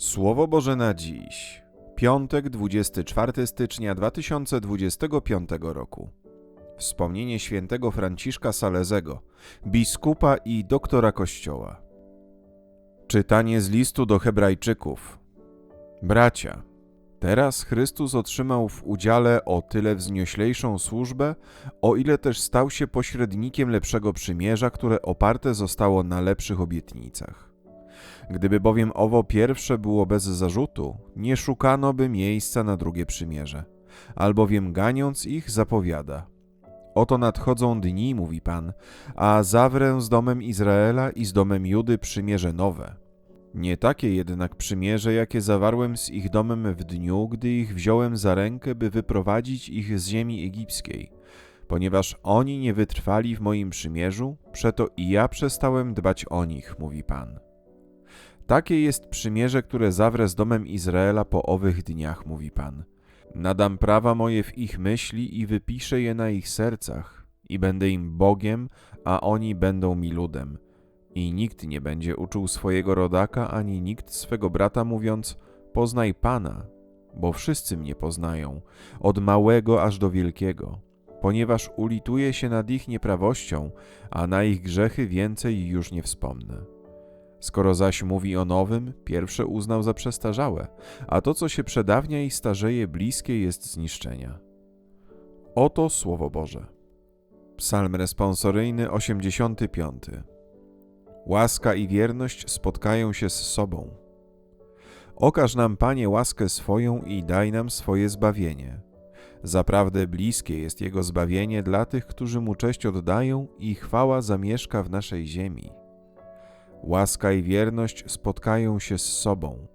Słowo Boże na dziś. Piątek, 24 stycznia 2025 roku. Wspomnienie świętego Franciszka Salezego, biskupa i doktora Kościoła. Czytanie z listu do Hebrajczyków. Bracia, teraz Chrystus otrzymał w udziale o tyle wznioślejszą służbę, o ile też stał się pośrednikiem lepszego przymierza, które oparte zostało na lepszych obietnicach. Gdyby bowiem owo pierwsze było bez zarzutu, nie szukano by miejsca na drugie przymierze, albowiem ganiąc ich zapowiada. Oto nadchodzą dni, mówi Pan, a zawrę z domem Izraela i z domem Judy przymierze nowe. Nie takie jednak przymierze, jakie zawarłem z ich domem w dniu, gdy ich wziąłem za rękę, by wyprowadzić ich z ziemi egipskiej. Ponieważ oni nie wytrwali w moim przymierzu, przeto i ja przestałem dbać o nich, mówi Pan. Takie jest przymierze, które zawrę z domem Izraela po owych dniach, mówi Pan. Nadam prawa moje w ich myśli i wypiszę je na ich sercach, i będę im Bogiem, a oni będą mi ludem. I nikt nie będzie uczył swojego rodaka, ani nikt swego brata, mówiąc: Poznaj Pana, bo wszyscy mnie poznają, od małego aż do wielkiego, ponieważ ulituję się nad ich nieprawością, a na ich grzechy więcej już nie wspomnę. Skoro zaś mówi o nowym, pierwsze uznał za przestarzałe, a to, co się przedawnia i starzeje, bliskie jest zniszczenia. Oto Słowo Boże. Psalm responsoryjny 85. Łaska i wierność spotkają się z sobą. Okaż nam, Panie, łaskę swoją i daj nam swoje zbawienie. Zaprawdę bliskie jest Jego zbawienie dla tych, którzy Mu cześć oddają i chwała zamieszka w naszej ziemi. Łaska i wierność spotkają się z sobą.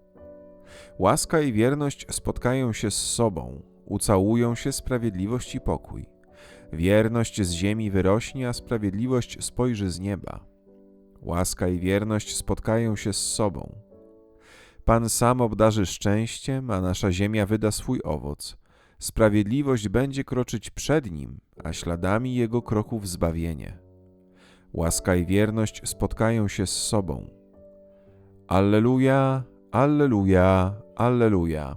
Łaska i wierność spotkają się z sobą, ucałują się sprawiedliwość i pokój. Wierność z ziemi wyrośnie, a sprawiedliwość spojrzy z nieba. Łaska i wierność spotkają się z sobą. Pan sam obdarzy szczęściem, a nasza ziemia wyda swój owoc. Sprawiedliwość będzie kroczyć przed nim, a śladami jego kroków zbawienie. Łaska i wierność spotkają się z sobą. Alleluja, Alleluja, Alleluja.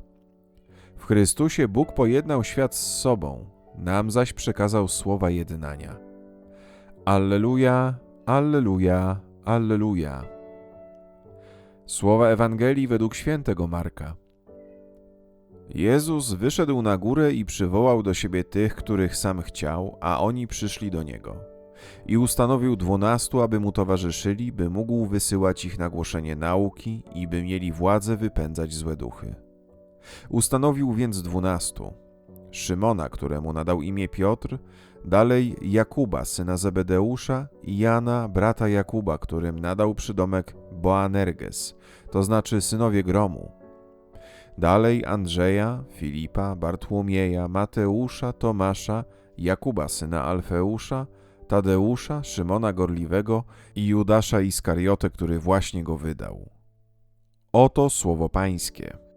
W Chrystusie Bóg pojednał świat z sobą, nam zaś przekazał słowa jednania. Alleluja, Alleluja, Alleluja. Słowa Ewangelii według świętego Marka. Jezus wyszedł na górę i przywołał do siebie tych, których sam chciał, a oni przyszli do niego. I ustanowił dwunastu, aby mu towarzyszyli, by mógł wysyłać ich na głoszenie nauki i by mieli władzę wypędzać złe duchy. Ustanowił więc dwunastu. Szymona, któremu nadał imię Piotr, dalej Jakuba, syna Zebedeusza i Jana, brata Jakuba, którym nadał przydomek Boanerges, to znaczy synowie gromu. Dalej Andrzeja, Filipa, Bartłomieja, Mateusza, Tomasza, Jakuba, syna Alfeusza, Tadeusza, Szymona Gorliwego i Judasza Iskariotę, który właśnie go wydał. Oto słowo Pańskie.